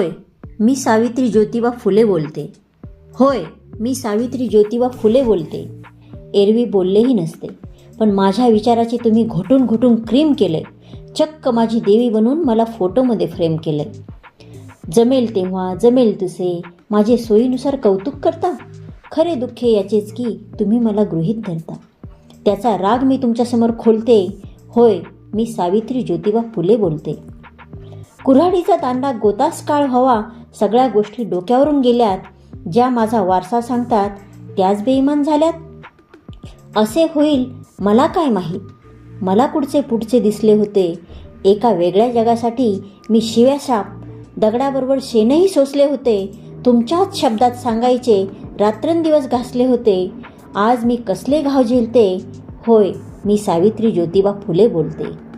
होय मी सावित्री ज्योतिबा फुले बोलते. होय मी सावित्री ज्योतिबा फुले बोलते. एरवी बोललेही नसते. पण माझ्या विचाराचे तुम्ही घोटून घोटून क्रीम केले चक्क माझी देवी बनवून मला फोटोमध्ये फ्रेम केले जमेल तेव्हा जमेल तुसे माझे सोयीनुसार कौतुक करता. खरे दुःखे याचेच की तुम्ही मला गृहीत धरता. त्याचा राग मी तुमच्यासमोर खोलते. होय मी सावित्री ज्योतिबा फुले बोलते. कुऱ्हाडीचा तांडा गोतास काळ व्हावा सगळ्या गोष्टी डोक्यावरून गेल्यात ज्या माझा वारसा सांगतात त्याच बेईमान झाल्यात. असे होईल मला काय माहीत? मला कुठचे पुढचे दिसले होते. एका वेगळ्या जगासाठी मी शिव्याशाप दगडाबरोबर शेणही सोसले होते. तुमच्याच शब्दात सांगायचे रात्रंदिवस घासले होते. आज मी कसले घाव झेलते? होय मी सावित्री ज्योतिबा फुले बोलते.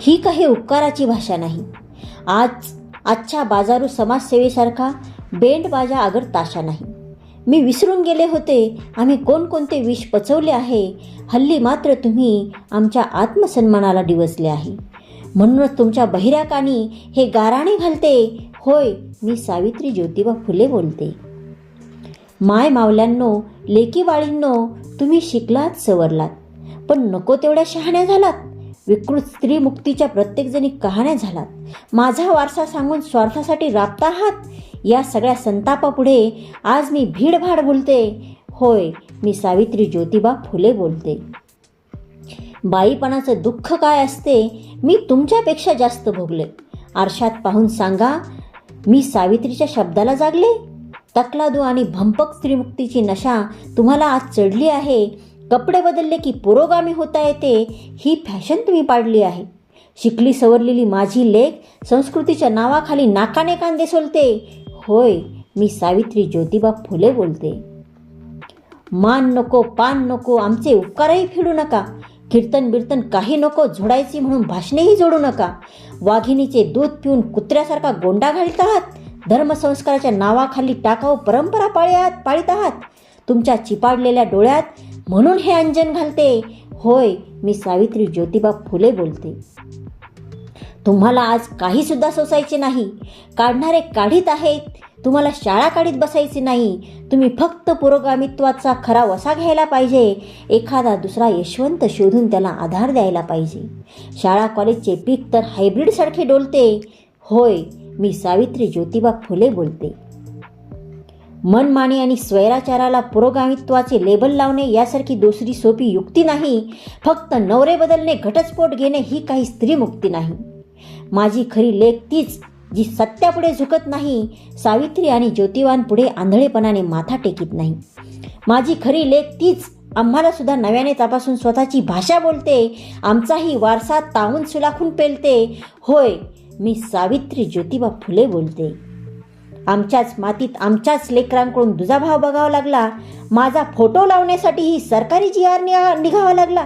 ही काही उपकाराची भाषा नाही. आज आजच्या बाजारू समाजसेवेसारखा बेंड बाजा ताशा नाही. मी विसरून गेले होते आम्ही कोणकोणते विष पचवले आहे हल्ली मात्र तुम्ही आमच्या आत्मसन्मानाला डिवसले आहे. म्हणूनच तुमच्या बहिऱ्या कानी हे गाराणे घालते. होय मी सावित्री ज्योतिबा फुले बोलते. माय मावल्यांनो लेकी बाळींनो तुम्ही शिकलात सवरलात. पण नको तेवढ्या शहाण्या झालात. विकृत स्त्री मुक्तीच्या प्रत्येकजणी कहाण्या झालात माझा वारसा सांगून स्वार्थासाठी राबता आहात? या सगळ्या संतापापुढे आज मी भीडभाड बोलते. होय मी सावित्री ज्योतिबा फुले बोलते. बाईपणाचं दुःख काय असते मी तुमच्यापेक्षा जास्त भोगले. आरशात पाहून सांगा मी सावित्रीच्या शब्दाला जागले? तकलादू आणि भंपक स्त्रीमुक्तीची नशा तुम्हाला आज चढली आहे. कपडे बदलले की पुरोगामी होता येते ही फॅशन तुम्ही पाडली आहे. शिकली सवरलेली माझी लेख संस्कृतीच्या नावाखाली नाकाने कांदे सोलते. होय मी सावित्री ज्योतिबा फुले बोलते. मान नको पान नको आमचे उपकारही फिडू नका. कीर्तन बिर्तन काही नको झोडायची म्हणून भाषणेही जोडू नका. वाघिणीचे दूध पिऊन कुत्र्यासारखा गोंडा घालत आहात. धर्मसंस्काराच्या नावाखाली टाकाऊ परंपरा पाळी आहात पाळीत आहात. तुमच्या चिपाडलेल्या डोळ्यात म्हणून हे अंजन घालते. होय मी सावित्री ज्योतिबा फुले बोलते. तुम्हाला आज काही सुद्धा सोसायचे नाही. काढणारे काढीत आहेत. तुम्हाला शाळा काढीत बसायची नाही. तुम्ही फक्त पुरोगामित्वाचा खरा वसा घ्यायला पाहिजे. एखादा दुसरा यशवंत शोधून त्याला आधार द्यायला पाहिजे. शाळा कॉलेजचे पीक तर हायब्रिडसारखे डोलते. होय मी सावित्री ज्योतिबा फुले बोलते. मनमानी आणि स्वैराचाराला पुरोगामित्वाचे लेबल लावणे यासारखी दुसरी सोपी युक्ती नाही. फक्त नवरे बदलणे घटस्फोट घेणे ही काही स्त्रीमुक्ती नाही. माझी खरी लेख तीच जी सत्यापुढे झुकत नाही सावित्री आणि ज्योतिवांपुढे आंधळेपणाने माथा टेकीत नाही. माझी खरी लेख तीच आम्हाला सुद्धा नव्याने तपासून स्वतःची भाषा बोलते आमचाही वारसा तावून सुलाखून पेलते. होय मी सावित्री ज्योतिबा फुले बोलते. आमच्याच मातीत आमच्याच लेकरांकडून दुजाभाव बघावा लागला. माझा फोटो लावण्यासाठीही सरकारी जी आर निघावा लागला.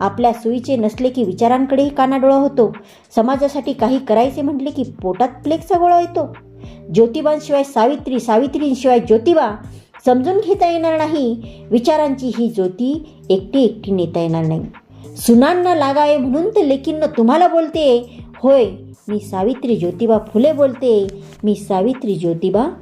आपल्या सोयीचे नसले की विचारांकडेही कानाडोळा होतो. समाजासाठी काही करायचे म्हटले की पोटात प्लेगचा गोळा येतो ज्योतिबांशिवाय सावित्री सावित्रींशिवाय ज्योतिबा समजून घेता येणार नाही. विचारांची ही ज्योती एकटी एकटी नेता येणार नाही. सुनांना लागावे म्हणून तर लेकींना तुम्हाला बोलते. होय मी सावित्री ज्योतिबा फुले बोलते. मी सावित्री ज्योतिबा